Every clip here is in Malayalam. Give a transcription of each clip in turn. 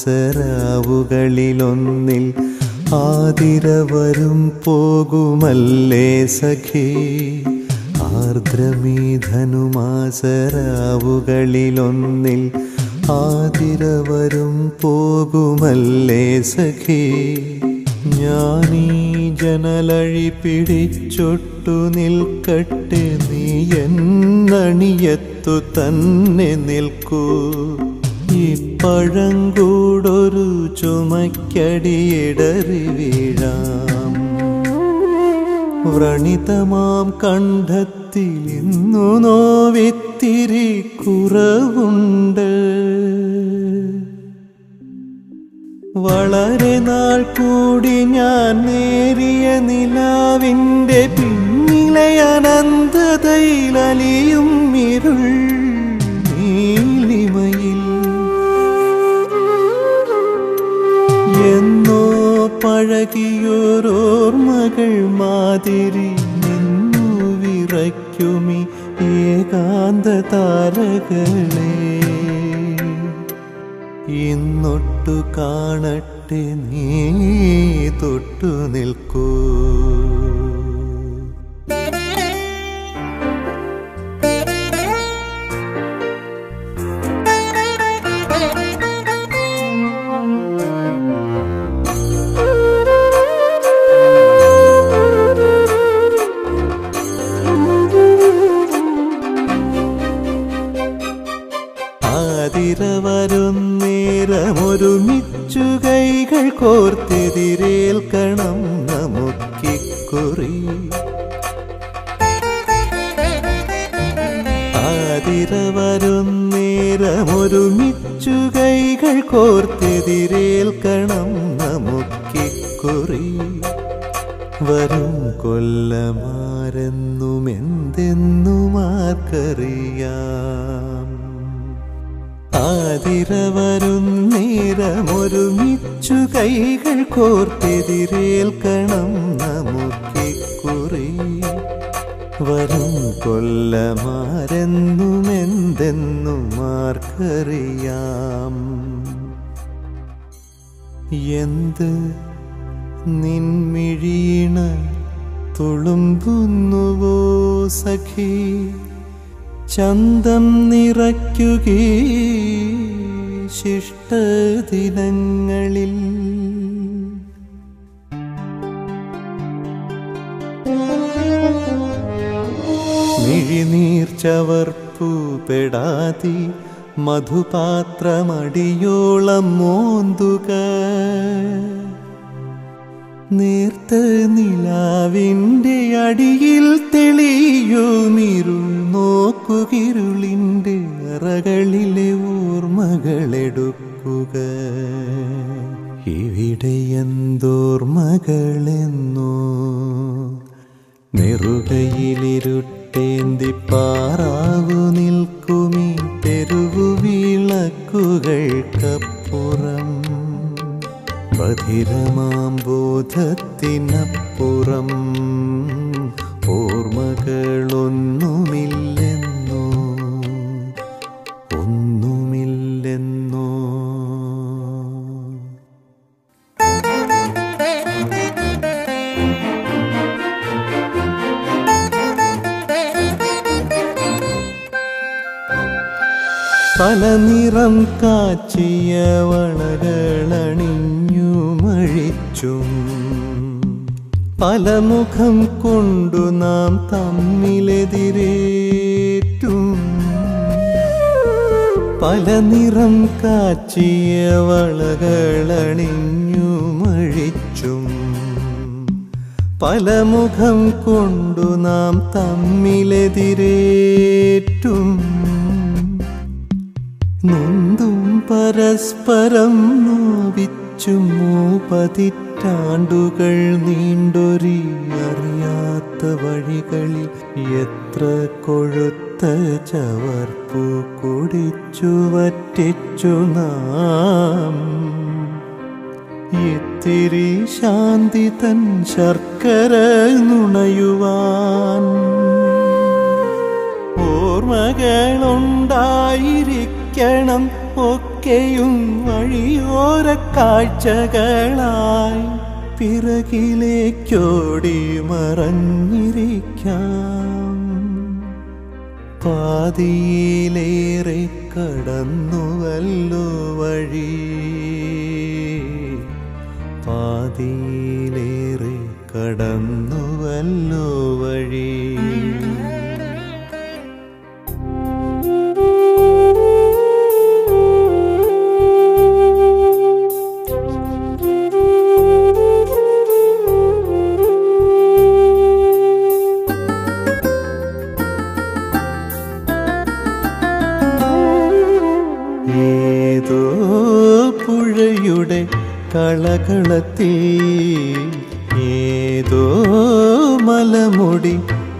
ആർദ്രമീ ധനുമാസരാവുകളിലൊന്നിൽ ആതിര വരും പോകുമല്ലേ സഖി? ആർദ്രമീധനുമാസരാവുകളിലൊന്നിൽ ആതിര വരും പോകുമല്ലേ സഖി? ഞാനീ ജനലഴി പിടിച്ചൊട്ടു നിൽക്കട്ടെ നീ എന്നണിയത്തു തന്നെ നിൽക്കൂ. ഈ കൂടൊരു ചുമക്കടിയിടറി വീഴാം. വ്രണിതമാം കണ്ഠത്തിൽ ഇന്നു നോവിത്തിരി കുറവുണ്ട്. വളരെ നാൾ കൂടി ഞാൻ നേരിയ നിലാവിന്റെ പിന്നിലെ അനന്തതയിലലിയും ഇരുൾ. ഏകാന്ത താരകളെ ഇന്നൊട്ടു കാണട്ടെ നീ തൊട്ടു നിൽക്കൂ. ആതിര വരുന്നേരമൊരുമിച്ചു കൈകൾ കോർത്തെതിരേൽക്കണം നമുക്കിക്കുറി. വരും കൊല്ലമാരെന്നും എന്തെന്നും ആർക്കറിയാം ആതിര വരുന്നേരമൊരുമിച്ചു കൈകൾ കോർത്തെതിരേൽക്കണം നമുക്കിക്കുറി. വരും കൊല്ലമാരെന്നും എന്തെന്നും ആർക്കറിയാം എന്ത് നിൻമിഴീണ തുളുമ്പുന്നുവോ സഖി? ചന്തം നിറയ്ക്കുകേ ശിഷ്ടദിനങ്ങളിൽ മിഴിനീർ ചവർപ്പു പെടാതി മധുപാത്രമടിയോളം മോന്തുക. നേർത്ത നിലാവിന്റെ അടിയിൽ തെളിയുമിരുൾ നോക്കുകിരുളിന്റെ അറകളിലെ ഓർമ്മകളെടുക്കുക. ഇവിടെ എന്തോർമ്മകളെന്നോ. നെറുകയിലിരുട്ടേന്തി നിൽക്കുമി വിളക്കുകൾക്കപ്പുറം ബധിരമാം ബോധത്തിനപ്പുറം. ഓർമ്മകളൊന്നുമില്ലെന്നോ കാച്ചിയ വളകളണിഞ്ഞു മഴിച്ചും. പല മുഖം കൊണ്ടു നാം തമ്മിലെതിരേറ്റും. പല നിറം കാച്ചിയ വളകളണിഞ്ഞു മഴിച്ചും. പല മുഖം കൊണ്ടു നാം തമ്മിലെതിരേറ്റും. നൊന്തും പരസ്പരം നോവിച്ചും പതിറ്റാണ്ടുകൾ നീണ്ടൊരി അറിയാത്ത വഴികളിൽ എത്ര കൊഴുത്ത ചവർപ്പു കുടിച്ചു വറ്റിച്ചു നാം. ഇത്തിരി ശാന്തി തൻ ശർക്കര നുണയുവാൻ. ഓർമ്മകളുണ്ടായിരിക്കണം ഒക്കെ ഒക്കെയും വഴിയോര കാഴ്ചകളായി പിറകിലേക്കോടി മറഞ്ഞിരിക്കാം. പാതിയിലേറെ കടന്നുവല്ലോ വഴി. പാതിയിലേറെ കടന്നുവല്ലോ വഴി. ഏതോ മലമുടി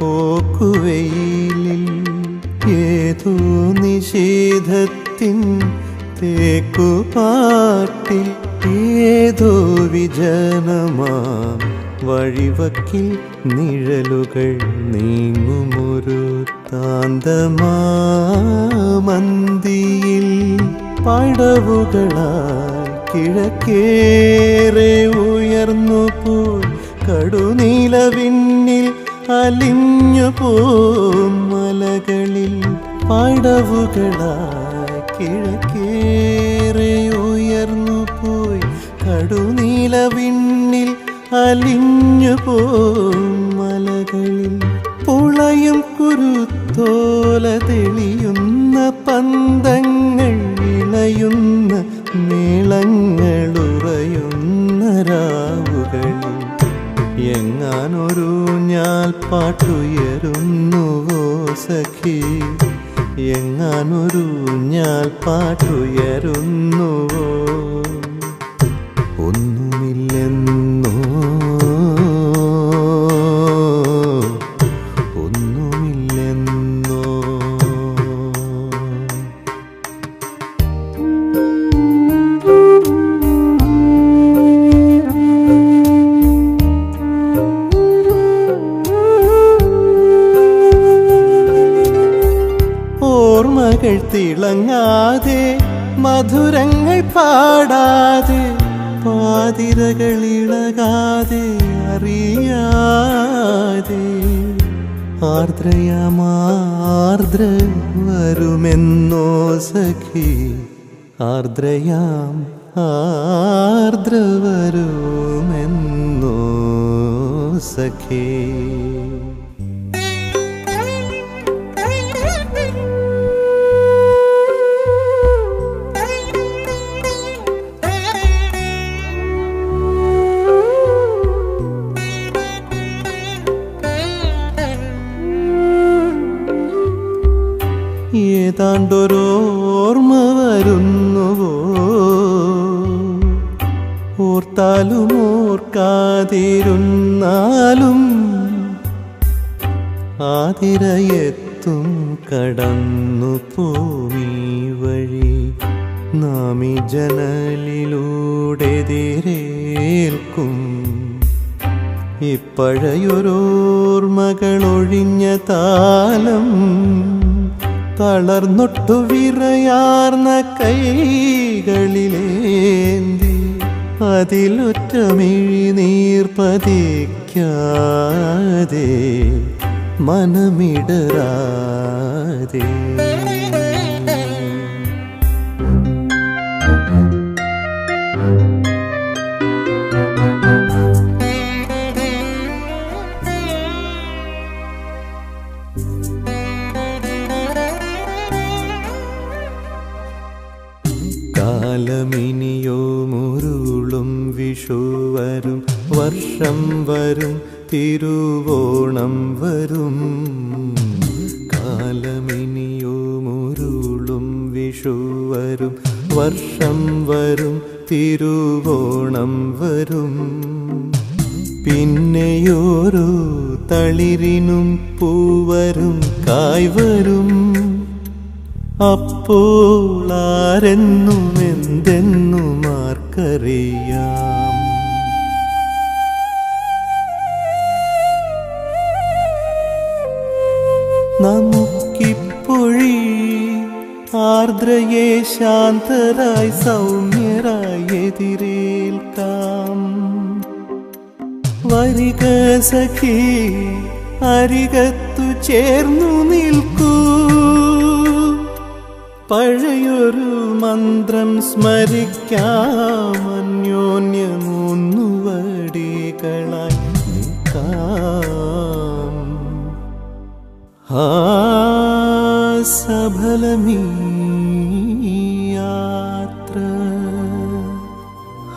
പോക്കുവെയിലിൽ ഏതോ നിഷേധത്തിൻ തേക്കുപാട്ടിൽ ഏതോ വിജനമാ വഴിവക്കിൽ നിഴലുകൾ നീങ്ങുമൊരു താന്തമാ മന്തിയിൽ പടവുകളായി കിഴക്കേറെ ഉയർന്നു പോയി. കടുനീലവിണ്ണിൽ അലിഞ്ഞു പോം മലകളിൽ പടവുകളായി. കിഴക്കേറെ ഉയർന്നു പോയി. കടുനീലവിണ്ണിൽ അലിഞ്ഞു പോം മലകളിൽ പുളയും കുരുത്തോല തെളിയുന്ന പന്തങ്ങൾ എങ്ങാനൊരു ഞാൽ പാട്ടുയരുന്നുവോ സഖി? എങ്ങാനൊരു ഞാൽ പാട്ടുയരുന്നുവോ ഒന്നുമില്ലെന്നോ തിളങ്ങാതെ മധുരങ്ങൾ പാടാതെ പാതിരകൾ ഇളകാതെ അറിയാതെ ആർദ്രയാമാർദ്ര വരുമെന്നോ സഖി. ആർദ്രയാം ആർദ്ര വരുമെന്നോ സഖി. ഓർക്കാതിരുന്നാലും ആതിരയെത്തും കടന്നു പോമീ വഴി. നാമി ജനലിലൂടെ ജനലിലൂടെതിരേൽക്കും. ഇപ്പഴയൊരോർമകളൊഴിഞ്ഞ താലം തളർന്നൊട്ടു വിറയാർന്ന കൈകളിലേന്തി അതിലൊറ്റമിഴി നീർ പതിക്കാതെ മനമിടരാതെ. കാലമിനിയോ തിരുവോണം വരും. കാലമിനിയോ മുരുളും വിഷു വരും വർഷം വരും തിരുവോണം വരും. പിന്നെയോരോ തളിരിനും പൂവരും കായ്വരും. അപ്പോൾ ആരെന്നും എന്തെന്നും ആർക്കറിയാം നമുക്കിപ്പൊഴി ആർദ്രയെ ശാന്തരായി സൗമ്യരായി എതിരേൽക്കാം. വരിക സഖി അരികത്തു ചേർന്നു നിൽക്കൂ. പഴയൊരു മന്ത്രം സ്മരിക്കാം അന്യോന്യമൂന്നുവടികളായി നിൽക്കാം. सफलमि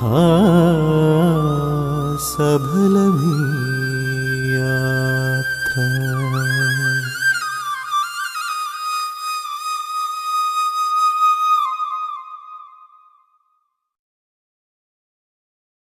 हा सफलमि